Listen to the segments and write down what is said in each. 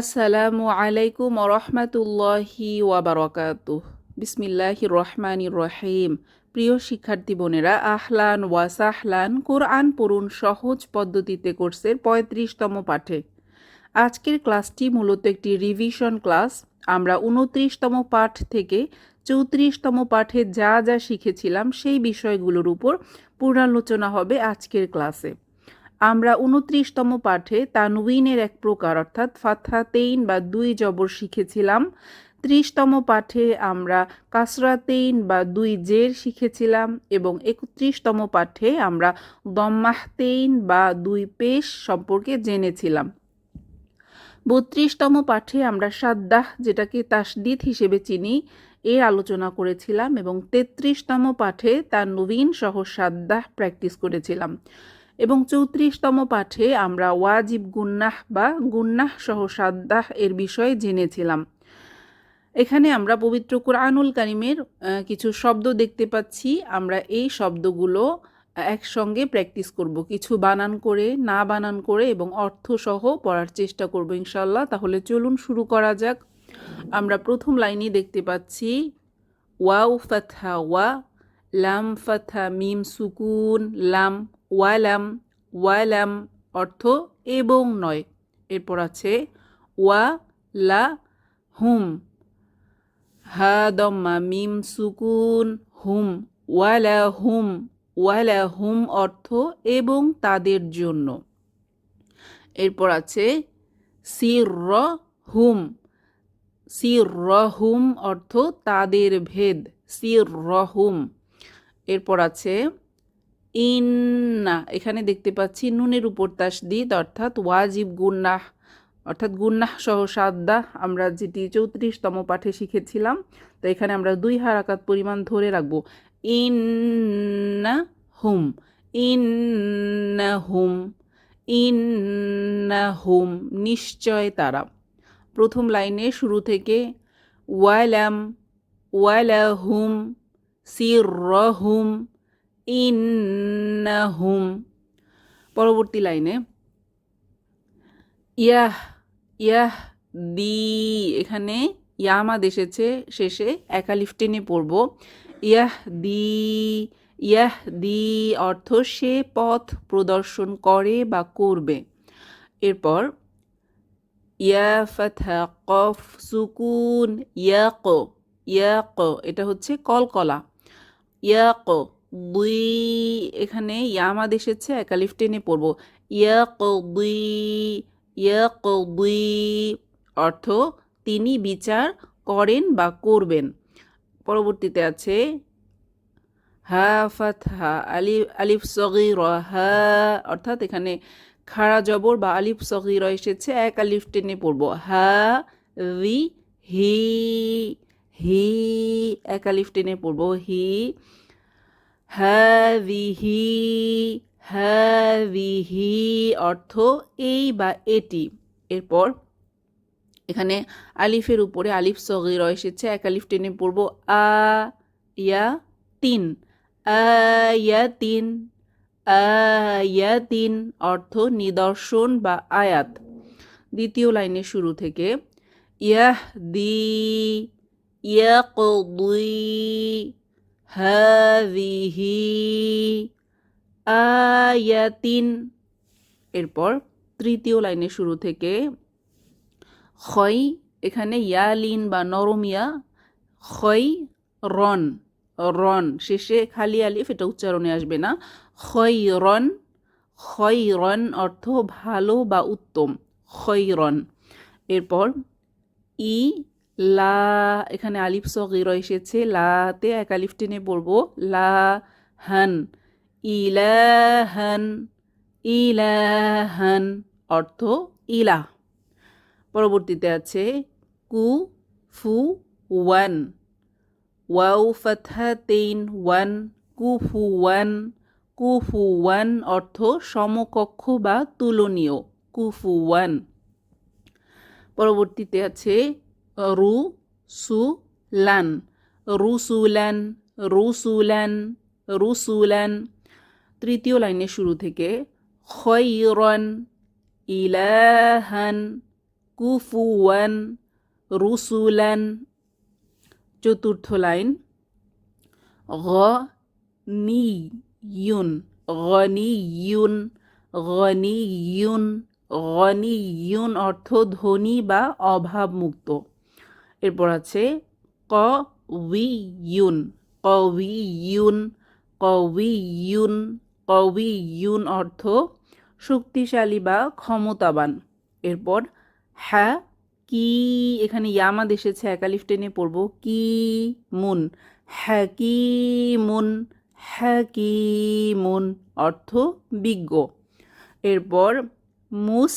আসসালামু আলাইকুম রহমাতুল্লাহি ওয়াবারকাতুহ বিসমিল্লাহির রহমানির রহিম প্রিয় শিক্ষার্থী বোনেরা, আহলান ওয়াসাহলান কোরআন পড়ুন সহজ পদ্ধতিতে কোর্সের পঁয়ত্রিশতম পাঠে। আজকের ক্লাসটি মূলত একটি রিভিশন ক্লাস। আমরা উনত্রিশতম পাঠ থেকে চৌত্রিশতম পাঠে যা যা শিখেছিলাম সেই বিষয়গুলোর উপর পূর্ণালোচনা হবে আজকের ক্লাসে। আমরা উনত্রিশতম পাঠে তানউইনের এক প্রকার, অর্থাৎ ফাথাতেইন বা দুই জবর শিখেছিলাম। ত্রিশতম পাঠে আমরা কাসরাতেইন বা দুই জের শিখেছিলাম এবং একত্রিশতম পাঠে আমরা দম্মাহতেইন বা দুই পেশ সম্পর্কে জেনেছিলাম। বত্রিশতম পাঠে আমরা সাদ্দাহ, যেটাকে তাসদিদ হিসেবে চিনি এর আলোচনা করেছিলাম এবং তেত্রিশতম পাঠে তার নবীন সহ সাদ্দাহ প্র্যাকটিস করেছিলাম। এবং চৌত্রিশতম পাঠে আমরা ওয়াজিব গুন্নাহ বা গুন্নাহ সহ সাদ্দাহ এর বিষয়ে জেনেছিলাম। এখানে আমরা পবিত্র কোরআনুল কারিমের কিছু শব্দ দেখতে পাচ্ছি। আমরা এই শব্দগুলো একসঙ্গে প্র্যাকটিস করব। কিছু বানান করে, না বানান করে এবং অর্থ সহ পড়ার চেষ্টা করব ইনশাল্লাহ তাহলে চলুন শুরু করা যাক। আমরা প্রথম লাইনে দেখতে পাচ্ছি। ওয়াও ফাথা ওয়া লাম ফাথা মিম সুকুন, লাম ওয়ালাম ওয়ালাম অর্থ এবং নয়। এরপর আছে ওয়া লা হুম। হা দম্মা মিম সুকুন, হুম ওয়ালা হুম ওয়ালা হুম অর্থ এবং তাদের জন্য। এরপর আছে সির হুম। সির হুম অর্থ তাদের ভেদ। সির হুম। এরপর আছে, ইন্না এখানে দেখতে পাচ্ছি, নুনের উপর তাসদিদ, অর্থাৎ ওয়াজিব গুন্নাহ, অর্থাৎ গুন্নাহ সহ সাদ্দা, আমরা যেটি চৌত্রিশতম পাঠে শিখেছিলাম। তো এখানে আমরা দুই হারাকাত পরিমাণ ধরে রাখব। ইন্না হুম ইন্না হুম ইন্না হুম নিশ্চয় তারা। প্রথম লাইনে শুরু থেকে, ওয়ালাম ওয়ালাহুম সিরহুম, ইন্নাহুম। পরবর্তী লাইনে, ইয়াহ ইয়াহ, দি, এখানে ইয়ামাদ এসেছে, শেষে একালিফ টেনে পড়ব। ইয়াহ, দি ইয়াহ, দি অর্থ সে পথ প্রদর্শন করে বা করবে। এরপর, ইয়া ফাথা কফ সুকুন, ইয়াক ইয়াক, এটা হচ্ছে কলকলা। ইয়াক দুই এখানে ইয়ামাদ এসেছে একালিফ টেনে পড়ব। ইয়াক দুই ইয়াক দুই অর্থ তিনি বিচার করেন বা করবেন। পরবর্তীতে আছে, হা ফাতহা আলিফ আলিফ সগির, হা, অর্থাৎ এখানে খাড়া জবর বা আলিফ সগির এসেছে, এক আলিফ টেনে পড়ব। হা, রি, হি হি, এক আলিফ টেনে পড়ব, হি, হ্যাভিহি হ্যাভিহি, অর্থ এই বা এটি। এরপর এখানে আলিফের উপরে আলিফ সগির এসেছে, এক আলিফ টেনে পড়ব, আ, ইয়া, তিন আয়া তিন অর্থ নিদর্শন বা আয়াত। দ্বিতীয় লাইনের শুরু থেকে ইয়াহ দি ইয়াকদি হাদিহি আয়াতিন এরপর তৃতীয় লাইনের শুরু থেকে, খই, এখানে ইয়ালিন বা নরমিয়া খই, রন রন, শেষে খালি আলিফ, এটা উচ্চারণে আসবে না, খই রন খই রন অর্থ ভালো বা উত্তম, খই রন। এরপর ই লা, এখানে আলিফ সগির এসেছে, লাতে এক আলিফ টেনে পড়ব লা হান ইলাহান ইলাহান, অর্থ ইলা। পরবর্তীতে আছে কু, ফু, ওয়ান ওয়াউ ফাথা তেইন ওয়ান কুফু ওয়ান কুফু ওয়ান, অর্থ সমকক্ষ বা তুলনীয় কুফু ওয়ান। পরবর্তীতে আছে রু সু লান রুসুলান রুসুলান রুসুলান তৃতীয় লাইনের শুরু থেকে খৈরন, ইলাহান, কুফুয়ান, রুসুলান। চতুর্থ লাইন, গনিয়ুন গনিয়ুন গনিয়ুন গনিয়ুন অর্থ ধনী বা অভাবমুক্ত। এরপর আছে কউইয়ুন কউইয়ুন কউইয়ুন কউইয়ুন অর্থ শক্তিশালী বা ক্ষমতাবান। এরপর হ্যাঁ কি, এখানে ইয়ামাদ এসেছে, একালিফ টেনে পড়ব, কি, মুন হ্যাকিমুন হ্যাকিমুন অর্থ বিজ্ঞ। এরপর মুস,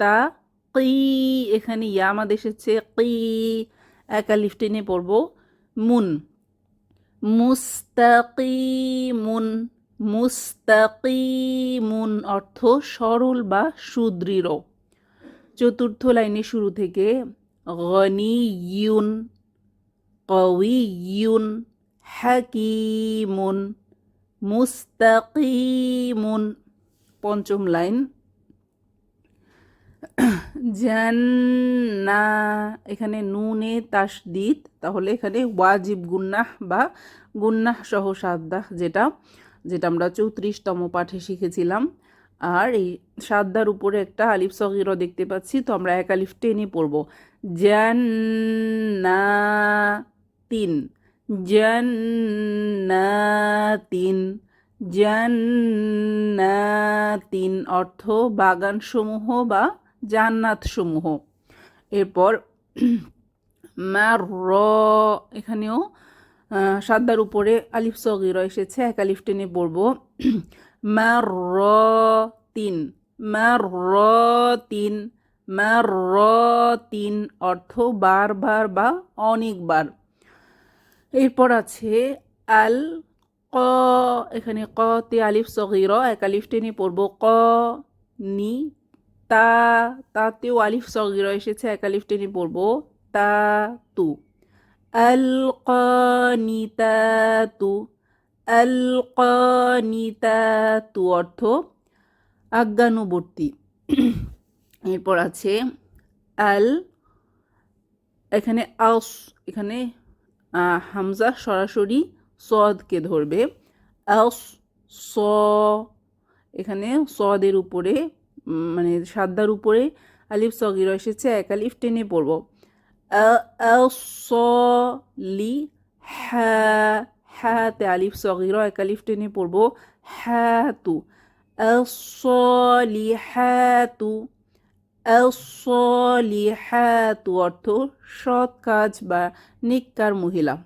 তা কি এখানে ইয়ামাদ এসেছে কি একালিফ টেনে পড়ব। মুন, মুস্তাকিমুন মুস্তাকিমুন অর্থ সরল বা সুদৃঢ়। চতুর্থ লাইনের শুরু থেকে গনিয়ুন কউইয়ুন হাকিমুন, মুস্তাকিমুন। পঞ্চম লাইন। জান্না এখানে নুনে তাসদিদ তাহলে এখানে ওয়াজিব গুন্নাহ বা গুন্নাহ সহ সাদ্দাহ যেটা যেটা আমরা চৌত্রিশতম পাঠে শিখেছিলাম। আর এই সাদ্দার উপরে একটা আলিফ সগিরও দেখতে পাচ্ছি, তো আমরা এক আলিফ টেনে পড়ব। জান্না তিন জান্নাতিন জান্নাতিন অর্থ বাগানসমূহ বা জান্নাতসমূহ। এরপর, মার র, এখানেও সাদ্দার উপরে আলিফ সগির এসেছে, এক আলিফ টেনে পড়ব। মার র, তিন। মার র, তিন। মার র, তিন অর্থ বারবার বা অনেকবার। এরপর আছে আল ক, এখানে ক তে আলিফ সগির এক আলিফ টেনে পড়ব। ক, নি তা তাতেও আলিফ সগির এসেছে এক আলিফ টেনে পড়ব। তা, তু। আল কানিতাতু আল কানিতাতু অর্থ আজ্ঞানুবর্তী। এরপর আছে আল, এখানে আউস এখানে হামজা সরাসরি সদকে ধরবে। আউস স, এখানে সদের উপরে সাদ্দার উপরে আলিফ সগির এসেছে, এক আলিফ টেনে পড়ব। লি হ্যাঁ হ্যাঁতে আলিফ সগির এক আলিফ টেনে পড়ব। হ্যাঁ তু হ্যাতু হ্যাতু অর্থ সৎ কাজ বা নিকার মহিলা।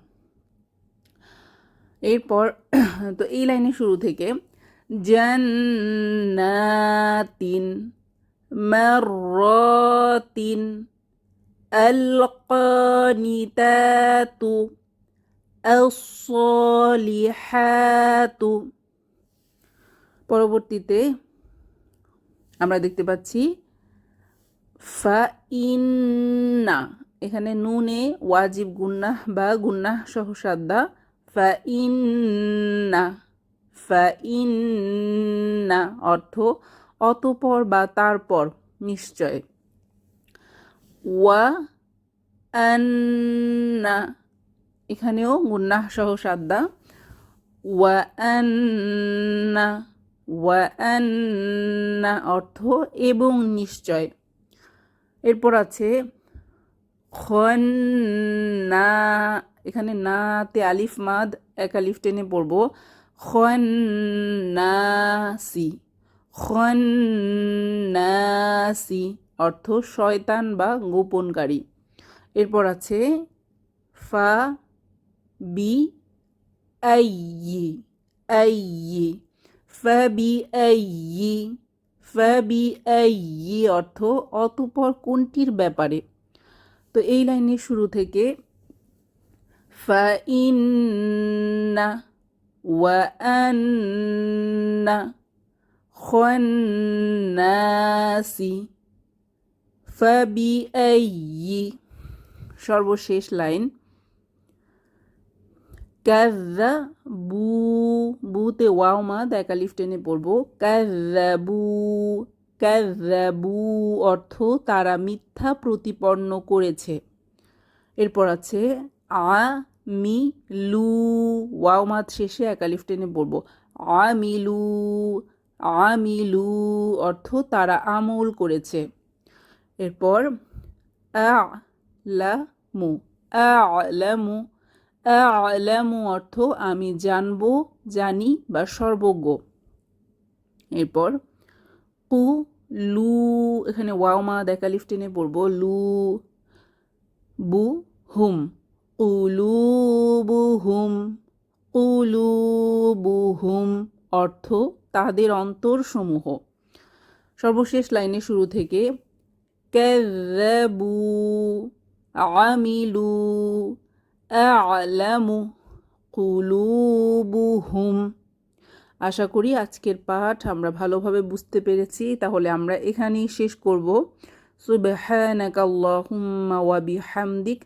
এরপর, তো এই লাইনের শুরু থেকে জান্নাতিন মাররাতিন القانتات الصالحات পরবর্তীতে আমরা দেখতে পাচ্ছি ফা ইন্না এখানে নুনে ওয়াজিব গুন্নাহ বা গুন্নাহ সহ সাদ্দা ফা ইন্না ফা ইন্না অর্থ অতপর বা তারপর, নিশ্চয়। ওয়া আন্না এখানেও গুন্নাহ সহ সাদ্দা। ওয়া আন্না ওয়া আন্না অর্থ এবং নিশ্চয়। এরপর আছে খন্না এখানে নাতে আলিফ, মাদ, এক আলিফ টেনে পড়ব। খন্নাসি খন্নাসি অর্থ শয়তান বা গোপনকারী। এরপর আছে ফা, বি আইয়ি আইয়ি ফাবি আইয়ি ফাবি আইয়ি অর্থ অতপর কোনটির ব্যাপারে? তো এই লাইনের শুরু থেকে ফা, ইন্না আন্না খন্নাসি সর্বশেষ লাইন কাযযাবু বুতে ওয়াও মাদ একালিফ টেনে পড়ব। কাযযাবু ক্যাজাবু অর্থ তারা মিথ্যা প্রতিপন্ন করেছে। এরপর আছে আ মি লু, ওয়াও মাত শেষে একালিফ টেনে পড়ব। আমিলু আমিলু অর্থ তারা আমল করেছে। এরপর আলামু আলামু আলামু অর্থ আমি জানব, জানি বা সর্বজ্ঞ। এরপর কু লু, এখানে ওয়াও মা দেখা লিফটেনে পড়ব। লু, বু, হুম। উলুবুহুম উলুবুহুম অর্থ তাদের অন্তরসমূহ। সর্বশেষ লাইনে শুরু থেকে ক্যাবু আমিলু, আলামু, কুলুবুহুম। আশা করি আজকের পাঠ আমরা ভালোভাবে বুঝতে পেরেছি, তাহলে আমরা এখানেই শেষ করব। সুবহানাক আল্লাহুম্মা ওয়া বিহামদিক।